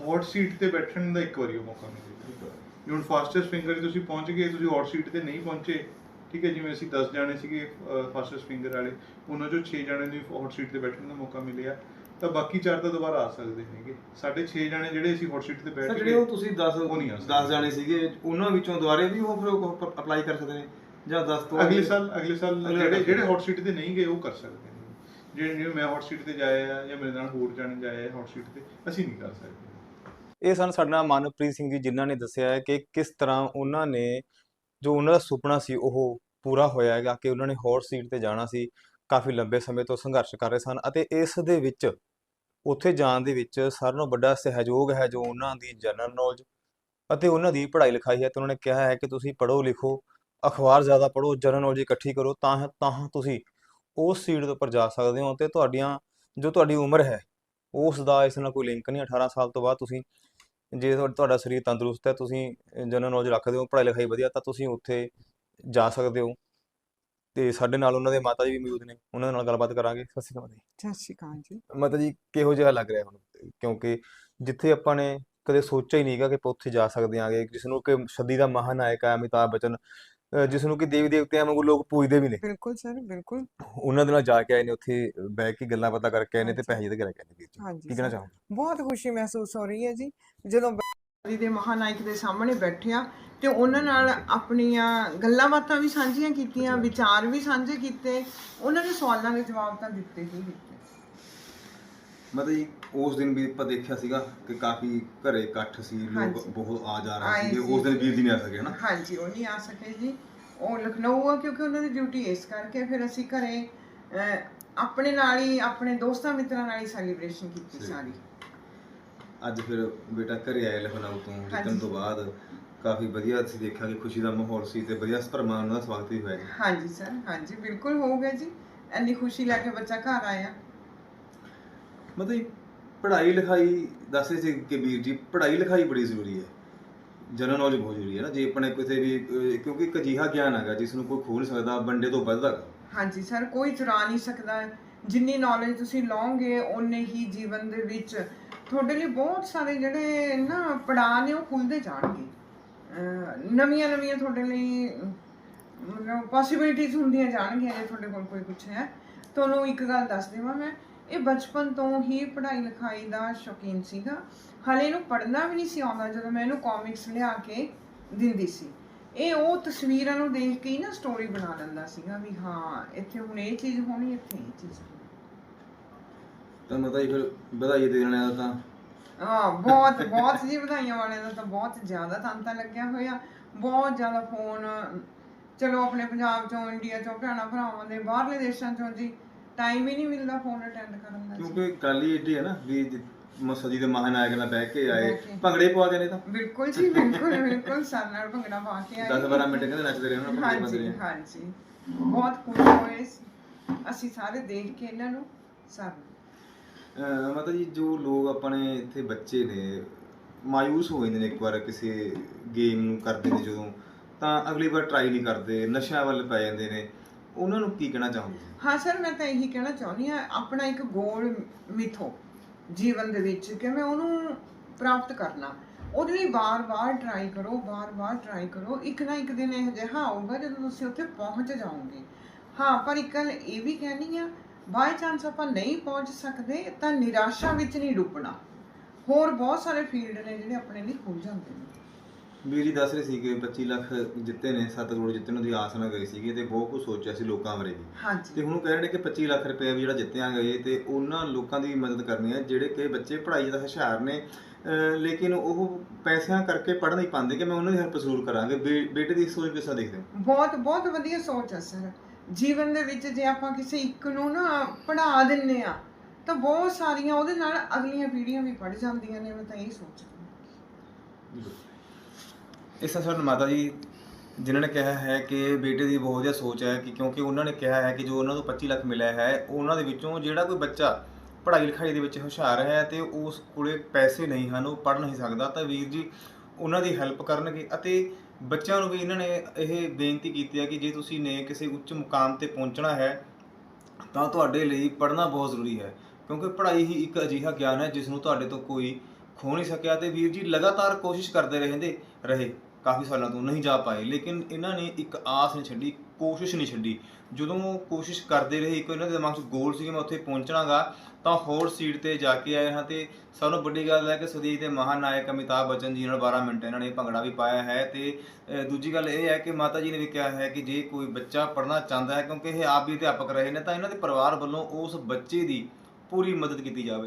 ਹੌਟ ਸੀਟ ਤੇ ਬੈਠਣ ਦਾ ਇੱਕ ਵਾਰੀ ਉਹ ਮੌਕਾ ਮਿਲੇਗਾ ਜੇ ਹੁਣ ਫਾਸਟੈਸਟ ਫਿੰਗਰ ਤੁਸੀਂ ਪਹੁੰਚ ਗਏ ਤੁਸੀਂ ਹੌਟ ਸੀਟ ਤੇ ਨਹੀਂ ਪਹੁੰਚੇ ਠੀਕ ਹੈ ਜਿਵੇਂ ਅਸੀਂ 10 ਜਾਣੇ ਸੀਗੇ ਫਾਸਟੈਸਟ ਫਿੰਗਰ ਵਾਲੇ ਉਹਨਾਂ ਚੋਂ 6 ਜਾਣੇ ਨੂੰ ਹੌਟ ਸੀਟ ਤੇ ਬੈਠਣ ਦਾ ਮੌਕਾ ਮਿਲਿਆ। ਤਾਂ ਬਾਕੀ ਚਾਰ ਤਾਂ ਦੁਬਾਰਾ ਆ ਸਕਦੇ ਨੇਗੇ ਸਾਡੇ 6 ਜਾਣੇ ਜਿਹੜੇ ਅਸੀਂ ਹੌਟ ਸੀਟ ਤੇ ਬੈਠ ਜਿਹੜੇ ਉਹ ਤੁਸੀਂ 10 ਉਹ ਨਹੀਂ ਆ ਸਕਦੇ। 10 ਜਾਣੇ ਸੀਗੇ ਉਹਨਾਂ ਵਿੱਚੋਂ ਦੁਬਾਰੇ ਵੀ ਉਹ ਫਿਰ ਅਪਲਾਈ ਕਰ ਸਕਦੇ ਨੇ? ਜਾਂ 10 ਤੋਂ ਅਗਲੇ ਸਾਲ ਅਗਲੇ ਸਾਲ ਜਿਹੜੇ। ਜਿਹੜੇ ਹੌਟ ਸੀਟ ਤੇ ਨਹੀਂ ਗਏ ਉਹ ਕਰ ਸਕਦੇ ਨੇ। ਜਿਹੜੇ ਜਿਵੇਂ ਮੈਂ ਹੌਟ ਸੀਟ ਤੇ ਜਾਇਆ ਆ ਜਾਂ ਮੇਰੇ ਨਾਲ ਹੋਰ ਜਾਣੇ ਜਾਏ ਹੌਟ ਸੀਟ ਤੇ ਅਸੀਂ ਨਹੀਂ ਕਰ ਸਕਦੇ। ਇਹ ਸਨ ਸਾਡੇ ਮਨਪ੍ਰੀਤ ਸਿੰਘ ਜੀ ਜਿਨ੍ਹਾਂ ਨੇ ਦੱਸਿਆ ਹੈ ਕਿ ਕਿਸ ਤਰ੍ਹਾਂ ਉਹਨਾਂ ਨੇ ਜੋ ਉਹਨਾਂ ਦਾ ਸੁਪਨਾ ਸੀ ਉਹ ਪੂਰਾ ਹੋਇਆ ਹੈਗਾ ਕਿ ਉਹਨਾਂ ਨੇ ਹੌਟ ਸੀਟ ਤੇ ਜਾਣਾ ਸੀ। ਕਾਫੀ ਲੰਬੇ ਸਮੇਂ ਤੋਂ ਸੰਘਰਸ਼ ਕਰ ਰਹੇ ਸਨ ਅਤੇ ਇਸ ਦੇ ਵਿੱਚ ਉੱਥੇ ਜਾਣ ਦੇ ਵਿੱਚ ਸਾਰਿਆਂ ਨਾਲੋਂ ਵੱਡਾ ਸਹਿਯੋਗ ਹੈ ਜੋ ਉਹਨਾਂ ਦੀ ਜਨਰਲ ਨੌਲੇਜ ਅਤੇ ਉਹਨਾਂ ਦੀ ਪੜ੍ਹਾਈ ਲਿਖਾਈ ਹੈ। ਤੇ ਉਹਨਾਂ ਨੇ ਕਿਹਾ ਹੈ ਕਿ ਤੁਸੀਂ ਪੜ੍ਹੋ ਲਿਖੋ, ਅਖਬਾਰ ਜ਼ਿਆਦਾ ਪੜ੍ਹੋ ਜਨਰਲ ਨੌਲੇਜ ਇਕੱਠੀ ਕਰੋ, ਤਾਂ ਤਾਂ ਤੁਸੀਂ ਉਸ ਸੀਟ ਦੇ ਉੱਪਰ ਜਾ ਸਕਦੇ ਹੋ ਤੇ ਤੁਹਾਡੀਆਂ ਜੋ ਤੁਹਾਡੀ ਉਮਰ ਹੈ ਉਸ ਦਾ ਇਸ ਨਾਲ ਕੋਈ ਲਿੰਕ ਨਹੀਂ। 18 ਸਾਲ ਤੋਂ ਬਾਅਦ ਤੁਸੀਂ ਜੇ ਤੁਹਾਡਾ ਸਰੀਰ ਤੰਦਰੁਸਤ ਹੈ, ਤੁਸੀਂ ਜਨਰਲ ਨੌਲੇਜ ਰੱਖਦੇ ਹੋ, ਪੜ੍ਹਾਈ ਲਿਖਾਈ ਵਧੀਆ, ਤਾਂ ਤੁਸੀਂ ਉੱਥੇ ਜਾ ਸਕਦੇ ਹੋ। ਤੇ ਸਾਡੇ ਨਾਲ ਉਹਨਾਂ ਦੇ ਮਾਤਾ ਜੀ ਵੀ ਮੌਜੂਦ ਨੇ ਉਹਨਾਂ ਨਾਲ ਗੱਲਬਾਤ ਕਰਾਂਗੇ। ਸਤਿ ਸ਼੍ਰੀ ਅਕਾਲ ਜੀ। ਸਤਿ ਸ਼੍ਰੀ ਅਕਾਲ ਜੀ। ਮਾਤਾ ਜੀ ਕਿਹੋ ਜਿਹਾ ਲੱਗ ਰਿਹਾ ਹੁਣ? ਕਿਉਂਕਿ ਜਿੱਥੇ ਆਪਾਂ ਨੇ ਕਦੇ ਸੋਚਿਆ ਹੀ ਨਹੀਂਗਾ ਕਿ ਆਪਾਂ ਉੱਥੇ ਜਾ ਸਕਦੇ ਆਂਗੇ ਜਿਸ ਨੂੰ ਕਿ ਸਦੀ ਦਾ ਮਹਾਨਾਇਕ ਹੈ ਅਮਿਤਾਭ ਬੱਚਨ ਜਿਸ ਨੂੰ ਕਿ ਦੇਵੀ ਦੇਵਤਿਆਂ ਵਾਂਗੂ ਲੋਕ ਪੂਜਦੇ ਵੀ ਨੇ। ਬਿਲਕੁਲ ਸਰ ਬਿਲਕੁਲ। ਉਹਨਾਂ ਦੇ ਨਾਲ ਜਾ ਕੇ ਆਏ ਨੇ ਉੱਥੇ ਬਹਿ ਕੇ ਗੱਲਾਂ ਬਾਤਾਂ ਕਰਕੇ ਆਏ ਨੇ ਤੇ। ਪੈਸੇ ਦੇ ਕੇ ਆਏ ਨੇ। ਵੀਰ ਜੀ ਹਾਂਜੀ ਕੀ ਕਹਿਣਾ। ਚਾਹੋਗੇ? ਬਹੁਤ ਖੁਸ਼ੀ ਮਹਿਸੂਸ ਹੋ ਰਹੀ ਹੈ ਜੀ। ਜਦੋਂ ਜੀ ਦੇ ਮਹਾਨਾਇਕ ਦੇ ਸਾਹਮਣੇ ਬੈਠਿਆ ਤੇ ਉਹਨਾਂ ਨਾਲ ਆਪਣੀਆਂ ਗੱਲਾਂ ਬਾਤਾਂ ਵੀ ਸਾਂਝੀਆਂ ਕੀਤੀਆਂ ਵਿਚਾਰ ਵੀ ਸਾਂਝੇ ਕੀਤੇ ਉਹਨਾਂ ਦੇ ਸਵਾਲਾਂ ਦੇ ਜਵਾਬ ਤਾਂ ਦਿੱਤੇ ਹੀ ਦਿੱਤੇ ਮਤਲਬ ਜੀ ਉਸ ਦਿਨ ਵੀ ਆਪਾਂ ਦੇਖਿਆ ਸੀਗਾ ਕਿ ਕਾਫੀ ਘਰੇ ਇਕੱਠ ਸੀ ਲੋਕ ਹਾਂਜੀ। ਬਹੁਤ ਆ ਜਾ ਰਹੇ ਸੀ। ਉਸ ਦਿਨ ਵੀਰ ਜੀ ਨਹੀਂ ਆ ਸਕੇ ਹਨਾ ਹਾਂਜੀ ਉਹ ਨਹੀਂ ਆ ਸਕੇ ਜੀ ਉਹ ਲਖਨਊ ਆ ਕਿਉਂਕਿ ਉਹਨਾਂ ਦੀ ਡਿਊਟੀ ਇਸ ਕਰਕੇ ਫਿਰ ਅਸੀਂ ਘਰੇ ਅਹ, ਆਪਣੇ ਨਾਲ ਹੀ ਆਪਣੇ ਦੋਸਤਾਂ ਮਿੱਤਰਾਂ ਨਾਲ ਹੀ ਸੈਲੀਬ੍ਰੇਸ਼ਨ ਕੀਤੀ। ਸਾਰੀ ਅੱਜ ਫਿਰ ਬੇਟਾ ਘਰੇ ਆਇਆ ਲਖਨਊ ਤੋਂ ਜਿੱਤਣ। ਤੋਂ ਬਾਅਦ ਕਾਫੀ ਵਧੀਆ ਅਸੀਂ ਦੇਖਿਆ ਕਿ ਖੁਸ਼ੀ ਦਾ ਮਾਹੌਲ ਸੀ ਤੇ ਵਧੀਆ ਉਹਨਾਂ ਦਾ ਸਵਾਗਤ ਵੀ ਹੋਇਆ ਜੀ। ਹਾਂਜੀ ਸਰ ਹਾਂਜੀ ਬਿਲਕੁਲ ਹੋਊਗਾ ਜੀ। ਇੰਨੀ ਖੁਸ਼ੀ ਲੈ ਕੇ ਬੱਚਾ ਘਰ ਆਇਆ। ਮਤਲਬ ਪੜ੍ਹਾਈ ਲਿਖਾਈ ਦੱਸੇ ਸੀ ਕਿ ਵੀਰ ਜੀ ਪੜ੍ਹਾਈ ਲਿਖਾਈ ਬੜੀ ਜ਼ਰੂਰੀ ਹੈ। ਜਨਰਲ ਨੌਲੇਜ ਬਹੁਤ ਜ਼ਰੂਰੀ ਹੈ ਨਾ ਜੇ ਆਪਣੇ ਕਿਸੇ ਵੀ ਕਿਉਂਕਿ ਇੱਕ ਅਜਿਹਾ ਗਿਆਨ ਹੈਗਾ ਜਿਸ ਨੂੰ ਕੋਈ ਨਹੀਂ ਸਕਦਾ ਬੰਦੇ ਤੋਂ ਵੱਧ ਹੈਗਾ ਹਾਂਜੀ ਸਰ ਕੋਈ ਚੁਰਾ ਨਹੀਂ ਸਕਦਾ। ਜਿੰਨੀ ਨੌਲੇਜ ਤੁਸੀਂ ਲਓਗੇ ਓਨੇ ਹੀ ਜੀਵਨ ਦੇ ਵਿੱਚ ਤੁਹਾਡੇ ਲਈ ਬਹੁਤ ਸਾਰੇ ਜਿਹੜੇ ਨਾ ਪੜਾਅ ਨੇ ਉਹ ਖੁੱਲਦੇ ਜਾਣਗੇ। ਨਵੀਆਂ ਨਵੀਆਂ ਤੁਹਾਡੇ ਲਈ ਮਤਲਬ ਪੋਸਿਬਿਲਿਟੀਜ਼ ਹੁੰਦੀਆਂ ਜਾਣਗੀਆਂ ਜੇ ਤੁਹਾਡੇ ਕੋਲ ਕੋਈ ਕੁਝ ਹੈ। ਤੁਹਾਨੂੰ ਇੱਕ ਗੱਲ ਦੱਸ ਦੇਵਾਂ ਮੈਂ, ਇਹ ਬਚਪਨ ਤੋਂ ਹੀ ਪੜ੍ਹਾਈ ਲਿਖਾਈ ਦਾ ਸ਼ੌਕੀਨ ਸੀਗਾ। ਹਲੇ ਇਹਨੂੰ ਪੜ੍ਹਨਾ ਵੀ ਨਹੀਂ ਸੀ ਆਉਂਦਾ ਜਦੋਂ ਮੈਂ ਇਹਨੂੰ ਕਾਮਿਕਸ ਲਿਆ ਕੇ ਦਿੰਦੀ ਸੀ। ਇਹ ਉਹ ਤਸਵੀਰਾਂ ਨੂੰ ਦੇਖ ਕੇ ਹੀ ਨਾ ਸਟੋਰੀ ਬਣਾ ਲੈਂਦਾ ਸੀਗਾ ਵੀ ਹਾਂ, ਇੱਥੇ ਹੁਣ ਇਹ ਚੀਜ਼ ਹੋਣੀ, ਇੱਥੇ ਇਹ ਚੀਜ਼ ਹੋਣੀ। ਤਾਂ ਮਤਲਬ ਜੀ ਫਿਰ ਵਧਾਈ ਦੇਣ ਵਾਲਾ ਤਾਂ ਹਾਂ ਬਹੁਤ ਬਹੁਤ ਜੀ ਵਧਾਈਆਂ ਵਾਲਿਆਂ ਦਾ ਤਾਂ ਬਹੁਤ ਜ਼ਿਆਦਾ ਤਾਂਤਾ ਲੱਗਿਆ ਹੋਇਆ ਬਹੁਤ ਜ਼ਿਆਦਾ ਫੋਨ ਚਲੋ ਆਪਣੇ ਪੰਜਾਬ ਚੋਂ ਇੰਡੀਆ ਚੋਂ ਭੈਣਾਂ ਭਰਾਵਾਂ ਦੇ ਬਾਹਰਲੇ ਦੇਸ਼ਾਂ ਚੋਂ ਜੀ ਟਾਈਮ ਹੀ ਨਹੀਂ ਮਿਲਦਾ ਫੋਨ ਅਟੈਂਡ ਕਰਨ ਦਾ। ਕਿਉਂਕਿ ਗੱਲ ਹੀ ਏਡੀ ਹੈ ਨਾ ਵੀ ਮਸਦੀ ਦੇ ਮਹਾਨਾਇਕ ਨਾਲ ਬਹਿ ਕੇ ਆਏ। ਭੰਗੜੇ ਪਵਾ ਕੇ ਨੇ ਤਾਂ ਬਿਲਕੁਲ ਜੀ ਬਿਲਕੁਲ ਬਿਲਕੁਲ ਸਰ ਨਾਲ ਭੰਗੜਾ ਪਾ ਕੇ ਆਏ 10 12 ਮਿੰਟ ਕਹਿੰਦੇ ਨੱਚਦੇ ਰਹੇ ਉਹਨਾਂ ਭੰਗੜੇ ਪਾਉਂਦੇ ਹਾਂਜੀ ਬਹੁਤ ਖੁਸ਼ ਹੋਏ। ਅਸੀਂ ਸਾਰੇ ਦੇਖ ਕੇ ਇਹਨਾਂ ਨੂੰ ਸਰ ਅਹ ਮਤਲਬ ਜੀ, ਜੋ ਲੋਕ ਆਪਣੇ ਇੱਥੇ ਬੱਚੇ ਨੇ, ਮਾਯੂਸ ਹੋ ਜਾਂਦੇ ਨੇ ਇੱਕ ਵਾਰ ਕਿਸੇ ਗੇਮ ਨੂੰ ਕਰਦੇ ਨੇ ਜਦੋਂ, ਤਾਂ ਅਗਲੀ ਵਾਰ ਟਰਾਈ ਨਹੀਂ ਕਰਦੇ, ਨਸ਼ਿਆਂ ਵੱਲ ਪੈ ਜਾਂਦੇ ਨੇ। ਉਹਨਾਂ ਨੂੰ ਕੀ ਕਹਿਣਾ ਚਾਹੋਗੇ ਹਾਂ ਸਰ ਮੈਂ ਤਾਂ ਇਹੀ ਕਹਿਣਾ ਚਾਹੁੰਦੀ ਹਾਂ, ਆਪਣਾ ਇੱਕ ਗੋਲ ਮਿਥੋ ਜੀਵਨ ਦੇ ਵਿੱਚ ਕਿ ਮੈਂ ਉਹਨੂੰ ਪ੍ਰਾਪਤ ਕਰਨਾ। ਉਹਦੇ ਲਈ ਬਾਰ-ਬਾਰ ਟਰਾਈ ਕਰੋ ਬਾਰ-ਬਾਰ ਟਰਾਈ ਕਰੋ। ਇੱਕ ਨਾ ਇੱਕ ਦਿਨ ਇਹ ਜਿਹਾ ਆਊਗਾ ਜਦੋਂ ਤੁਸੀਂ ਉੱਥੇ ਪਹੁੰਚ ਜਾਓਗੇ। ਹਾਂ, ਪਰ ਇੱਕ ਗੱਲ ਇਹ ਵੀ ਕਹਿਣੀ ਆ ਬਾਈ ਚਾਂਸ ਆਪਾਂ ਨਹੀਂ ਪਹੁੰਚ ਸਕਦੇ ਤਾਂ ਨਿਰਾਸ਼ਾ ਵਿੱਚ ਨਹੀਂ ਡੁੱਬਣਾ। ਹੋਰ ਬਹੁਤ ਸਾਰੇ ਫੀਲਡ ਨੇ ਜਿਹੜੇ ਆਪਣੇ ਲਈ ਖੁੱਲ ਜਾਂਦੇ ਨੇ। ਵੀਰ ਜੀ ਦੱਸ ਰਹੇ ਸੀ ਕਿ 25 ਲੱਖ ਜਿੱਤੇ ਨੇ 7 ਕਰੋੜ ਜਿੱਤਣ ਦੀ ਆਸ ਨਾਲ ਗਏ ਸੀਗੇ ਤੇ ਬਹੁਤ ਕੁਝ ਸੋਚਿਆ ਸੀ ਲੋਕਾਂ ਬਾਰੇ ਵੀ। ਤੇ ਹਾਂਜੀ ਹੁਣ ਉਹ ਕਹਿ ਰਹੇ ਨੇ ਕਿ 25 ਲੱਖ ਰੁਪਏ ਵੀ ਜਿਹੜਾ ਜਿੱਤਿਆ ਗਏ ਤੇ ਉਹਨਾਂ ਲੋਕਾਂ ਦੀ ਵੀ ਮਦਦ ਕਰਨੀ ਹੈ ਜਿਹੜੇ ਕਿ ਬੱਚੇ ਪੜ੍ਹਾਈ ਦਾ ਹੁਸ਼ਿਆਰ ਨੇ ਲੇਕਿਨ ਉਹ ਪੈਸਿਆਂ ਕਰਕੇ ਪੜ੍ਹ ਨਹੀਂ ਪਾਉਂਦੇ ਕਿ ਮੈਂ ਉਹਨਾਂ ਦੀ ਹੈਲਪ ਜ਼ਰੂਰ ਕਰਾਂਗੇ। ਬੇਟੇ ਦੀ ਸੋਚ ਕਿਸ ਦੇਖਦੇ ਬਹੁਤ ਬਹੁਤ ਵਧੀਆ ਸੋਚ ਹੈ ਸਰ। ਜੀਵਨ ਦੇ ਵਿੱਚ ਜੇ ਆਪਾਂ ਕਿਸੇ ਇੱਕ ਨੂੰ ਨਾ ਪੜ੍ਹਾ ਦਿੰਨੇ ਆ, ਤਾਂ ਬਹੁਤ ਸਾਰੀਆਂ ਉਹਦੇ ਨਾਲ ਅਗਲੀਆਂ ਪੀੜ੍ਹੀਆਂ ਵੀ ਪੜ੍ਹ ਜਾਂਦੀਆਂ ਨੇ, ਮੈਂ ਤਾਂ ਇਹ ਸੋਚਦੀ ਇਸ ਤਰ੍ਹਾਂ ਮਾਤਾ ਜੀ, ਜਿਨ੍ਹਾਂ ਨੇ ਕਿਹਾ ਹੈ ਕਿ ਬੇਟੇ ਦੀ ਬਹੁਤ ਵਧੀਆ ਸੋਚ ਹੈ ਕਿ ਕਿਉਂਕਿ ਉਹਨਾਂ ਨੇ ਕਿਹਾ ਹੈ ਕਿ ਜੋ ਉਹਨਾਂ ਨੂੰ 25 ਲੱਖ ਮਿਲਿਆ ਹੈ, ਉਹਨਾਂ ਦੇ ਵਿੱਚੋਂ ਜਿਹੜਾ ਕੋਈ ਬੱਚਾ ਪੜ੍ਹਾਈ ਲਿਖਾਈ ਦੇ ਵਿੱਚ ਹੁਸ਼ਿਆਰ ਹੈ ਤੇ ਉਸ ਕੋਲੇ ਪੈਸੇ ਨਹੀਂ ਹਨ, ਉਹ ਪੜ੍ਹ ਨਹੀਂ ਸਕਦਾ, ਤਾਂ ਵੀਰ ਜੀ ਉਹਨਾਂ ਦੀ ਹੈਲਪ ਕਰਨਗੇ ਅਤੇ ਬੱਚਿਆਂ ਨੂੰ ਵੀ ਇਹਨਾਂ ਨੇ ਇਹ ਬੇਨਤੀ ਕੀਤੀ ਹੈ ਕਿ ਜੇ ਤੁਸੀਂ ਨੇ ਕਿਸੇ ਉੱਚ ਮੁਕਾਮ ਤੇ ਪਹੁੰਚਣਾ ਹੈ, ਤਾਂ ਤੁਹਾਡੇ ਲਈ ਪੜ੍ਹਨਾ ਬਹੁਤ ਜ਼ਰੂਰੀ ਹੈ। ਕਿਉਂਕਿ ਪੜ੍ਹਾਈ ਹੀ ਇੱਕ ਅਜਿਹਾ ਗਿਆਨ ਹੈ ਜਿਸ ਨੂੰ ਤੁਹਾਡੇ ਤੋਂ ਕੋਈ ਖੋ ਨਹੀਂ ਸਕਿਆ ਤੇ ਵੀਰ ਜੀ ਲਗਾਤਾਰ ਕੋਸ਼ਿਸ਼ ਕਰਦੇ ਰਹਿੰਦੇ ਰਹੇ, ਕਾਫੀ ਸਾਲਾਂ ਤੋਂ ਨਹੀਂ ਜਾ ਪਾਏ। ਲੇਕਿਨ ਇਹਨਾਂ ਨੇ ਇੱਕ ਆਸ ਨਹੀਂ ਛੱਡੀ ਕੋਸ਼ਿਸ਼ ਨਹੀਂ ਛੱਡੀ। ਜਦੋਂ ਉਹ ਕੋਸ਼ਿਸ਼ ਕਰਦੇ ਰਹੇ ਕੋਈ ਇਹਨਾਂ ਦੇ ਦਿਮਾਗ 'ਚ ਗੋਲ ਸੀ ਕਿ ਮੈਂ ਉੱਥੇ ਪਹੁੰਚਣਾਗਾ, ਤਾਂ ਹੋਰ ਸੀਟ ਤੇ ਜਾ ਕੇ ਆਏ ਹਾਂ ਤੇ ਸਭ ਤੋਂ ਵੱਡੀ ਗੱਲ ਹੈ ਕਿ ਸਦੀਸ਼ ਦੇ ਮਹਾਨਾਇਕ ਅਮਿਤਾਭ ਬੱਚਨ ਜੀ ਨਾਲ 12 ਮਿੰਟ ਇਹਨਾਂ ਨੇ ਭੰਗੜਾ ਵੀ ਪਾਇਆ ਹੈ ਤੇ ਦੂਜੀ ਗੱਲ ਇਹ ਹੈ ਕਿ ਮਾਤਾ ਜੀ ਨੇ ਵੀ ਕਿਹਾ ਹੈ ਕਿ ਜੇ ਕੋਈ ਬੱਚਾ ਪੜ੍ਹਨਾ ਚਾਹੁੰਦਾ ਹੈ ਕਿਉਂਕਿ ਇਹ ਆਪ ਵੀ ਅਧਿਆਪਕ ਰਹੇ ਨੇ, ਤਾਂ ਇਹਨਾਂ ਦੇ ਪਰਿਵਾਰ ਵੱਲੋਂ ਉਸ ਬੱਚੇ ਦੀ ਪੂਰੀ ਮਦਦ ਕੀਤੀ ਜਾਵੇ।